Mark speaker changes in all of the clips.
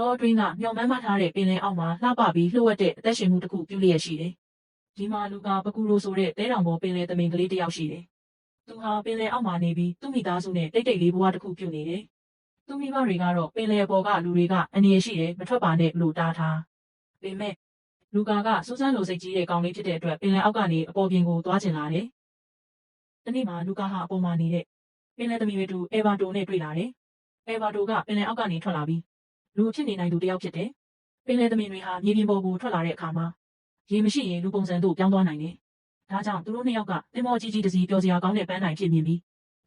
Speaker 1: တောအတွင်းကမျော်မှန်းမထားတဲ့ပင်လယ်အောက်မှာလှပပြီးလှုပ်ဝက်တဲ့အသက်ရှင်မှုတစ်ခုပြုလျက်ရှိတယ်။ဒီမှာလူကပကူရိုဆိုတဲ့တဲတောင်ပေါ်ပင်လယ်သမင်ကလေးတစ်ယောက်ရှိတယ်။သူဟာပင်လယ်အောက်မှာနေပြီးသူ့မိသားစုနဲ့တိတ်တိတ်လေးဘဝတစ်ခုပြုနေတယ်။သူ့မိဘတွေကတော့ပင်လယ်ပေါ်ကလူတွေကအန္တရာယ်ရှိတယ်မထွက်ပါနဲ့လို့တားထား။ပေမဲ့လူကာကစူးစမ်းလိုစိတ်ကြီးတဲ့ကောင်လေးဖြစ်တဲ့အတွက်ပင်လယ်အောက်ကနေအပေါ်ပြင်ကိုသွားချင်လာတယ်။တနေ့မှာလူကာဟာအပေါ်မှာနေတဲ့ပင်လယ်သမီးတွေတူအေဗာတိုနဲ့တွေ့လာတယ်။အေဗာတိုကပင်လယ်အောက်ကနေထွက်လာပြီး လူဖြစ်နေနိုင်သူတစ်ယောက်ဖြစ်တယ်။ပင်လယ်သမီးတွေဟာမြေပြင်ပေါ်ကိုထွက်လာတဲ့အခါမှာရေမရှိရင်လူပုံစံတို့ပြောင်းသွားနိုင်တယ်။ဒါကြောင့်သူတို့နှစ်ယောက်ကတင်မောကြီးကြီးတစ်စီးပျော်စရာကောင်းတဲ့ပန်းတိုင်ဖြစ်မြင်ပြီး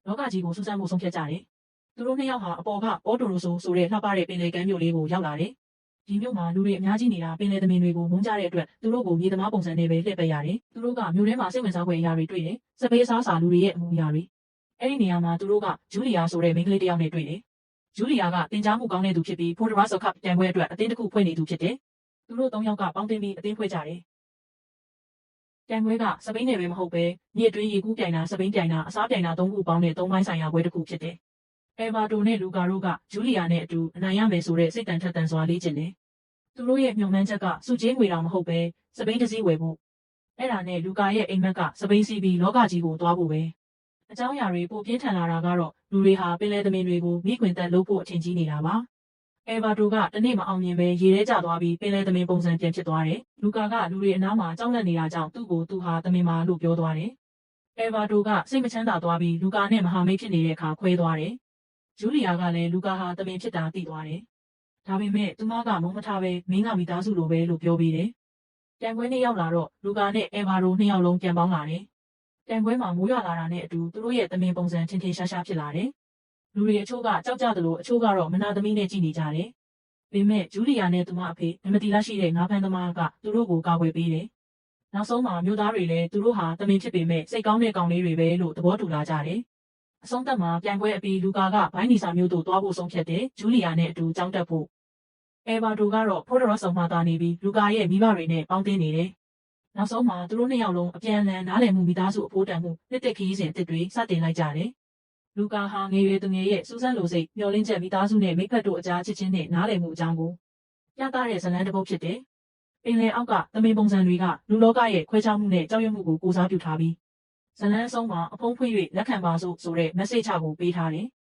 Speaker 1: လောကကြီးကိုစူးစမ်းဖို့ဆုံးဖြတ်ကြတယ်။သူတို့နှစ်ယောက်ဟာအပေါ်ကအော်တိုရိုဆိုဆိုတဲ့လှပတဲ့ပင်လယ်ကမ်းမြို့လေးကိုရောက်လာတယ်။ဒီမြို့မှာလူတွေအများကြီးနေတာပင်လယ်သမင်တွေကိုမုန်းကြတဲ့အတွက်သူတို့ကိုမြေသမားပုံစံနဲ့ပဲလှည့်ပက်ရတယ်။သူတို့ကမြို့ထဲမှာစိတ်ဝင်စားဖွယ်အရာတွေတွေ့တယ်။စပေးစားစာလူတွေရဲ့အမူအရာတွေ။အဲ့ဒီနေရာမှာသူတို့ကဂျူလီယာဆိုတဲ့မိန်းကလေးတစ်ယောက်နဲ့တွေ့တယ်။ ဂျူလီယာကတင် जा မှုကောင်းတဲ့သူဖြစ်ပြီးဖိုဒရာဆော့ကပ်တန်ပွဲအတွက်အသင်းတစ်ခုဖွဲ့နေသူဖြစ်တယ်။သူတို့သုံးယောက်ကပေါင်းတင်ပြီးအသင်းဖွဲ့ကြတယ်။တန်ပွဲကစပိန်နယ်ပဲမဟုတ်ပဲမြေအတွင်းရေကူးပြိုင်တာစပိန်ပြိုင်တာအစားပြိုင်တာသုံးခုပေါင်းတဲ့သုံးပိုင်းဆိုင်ရာပွဲတစ်ခုဖြစ်တယ်။အဲဗာတိုနဲ့လူကာတို့ကဂျူလီယာနဲ့အတူအနိုင်ရမယ်ဆိုတဲ့စိတ်တန်ထက်တန်စွာလေ့ကျင့်တယ်။သူတို့ရဲ့မျှော်မှန်းချက်ကစုချင်းငွေတော်မဟုတ်ပဲစပိန်တစ်စည်းဝယ်ဖို့အဲ့ဒါနဲ့လူကာရဲ့အိမ်မက်ကစပိန်စီးပြီးလောကကြီးကိုသွားဖို့ပဲ။ အကြောင်းအရာတွေပိုပြင်းထန်လာတာကတော့လူတွေဟာပင်လယ်သမင်တွေကိုမိခွင်တက်လုပ်ဖို့အထင်ကြီးနေတာပါ။အဲဗာတိုကတနေ့မအောင်မြင်ပဲရေထဲကျသွားပြီးပင်လယ်သမင်ပုံစံပြန်ဖြစ်သွားတယ်။လူကာကလူတွေအနားမှာကြောက်လန့်နေတာကြောင့်သူ့ကိုသူဟာသမင်မာလို့ပြောသွားတယ်။အဲဗာတိုကစိတ်မချမ်းသာသွားပြီးလူကာနဲ့မဟာမိတ်ဖြစ်နေတဲ့အခါခွဲသွားတယ်။ဂျူလီယာကလည်းလူကာဟာသမင်ဖြစ်တာသိသွားတယ်။ဒါပေမဲ့သူမကမုန်းမထားပဲမင်းကမိသားစုလိုပဲလို့ပြောပြီးတယ်။တန်ခွဲနေ့ရောက်လာတော့လူကာနဲ့အဲဗာတိုနှစ်ယောက်လုံးပြန်ပေါင်းလာတယ်။ တန်ခွဲမှာမိုးရွာလာတာနဲ့အတူသူတို့ရဲ့သမင်ပုံစံထင်ထင်ရှားရှားဖြစ်လာတယ်။လူတွေအချို့ကကြောက်ကြတယ်လို့အချို့ကတော့မနာသမီးနဲ့ကြည်နေကြတယ်။ပေမဲ့ဂျူလီယာနဲ့သူမအဖေနမတီလာရှိတဲ့ငါးဖန်းသမားကသူတို့ကိုကာကွယ်ပေးတယ်။နောက်ဆုံးမှာမြို့သားတွေလည်းသူတို့ဟာသမင်ဖြစ်ပေမဲ့စိတ်ကောင်းတဲ့ကောင်လေးတွေပဲလို့သဘောတူလာကြတယ်။အဆုံးသတ်မှာပြန်ပွဲအပြီးလူကာကဘိုင်းနီစာမျိုးတို့တွားဖို့ဆုံးဖြတ်တယ်ဂျူလီယာနဲ့အတူကြောင်းတက်ဖို့အဲဗာတိုကတော့ဖိုဒရော့ဆောင်မှသာနေပြီးလူကာရဲ့မိဘတွေနဲ့ပေါင်းတင်နေတယ်။ နောက်ဆုံးမှာသူတို့နှစ်ယောက်လုံးအပြန်အလှန်နားလည်မှုမိသားစုအဖို့တန်မှုနှစ်သက်ခရီးစဉ်အစ်စ်တွေစတင်လိုက်ကြတယ်။လူကာဟာငယ်ရွယ်သူငယ်ရဲ့စူးစမ်းလိုစိတ်မျှော်လင့်ချက်မိသားစုနဲ့မိဖက်တို့အကြားချစ်ချင်းနဲ့နားလည်မှုအကြောင်းကိုပြသတဲ့ဇာတ်လမ်းတစ်ပုဒ်ဖြစ်တယ်။ပင်လယ်အောက်ကသမင်ပုံစံတွေကလူလောကရဲ့ခွဲခြားမှုနဲ့ကြောက်ရွံ့မှုကိုကိုစားပြုထားပြီးဇာတ်လမ်းအဆုံးမှာအဖုံးဖွင့်၍လက်ခံပါစို့ဆိုတဲ့ message ကိုပေးထားတယ်။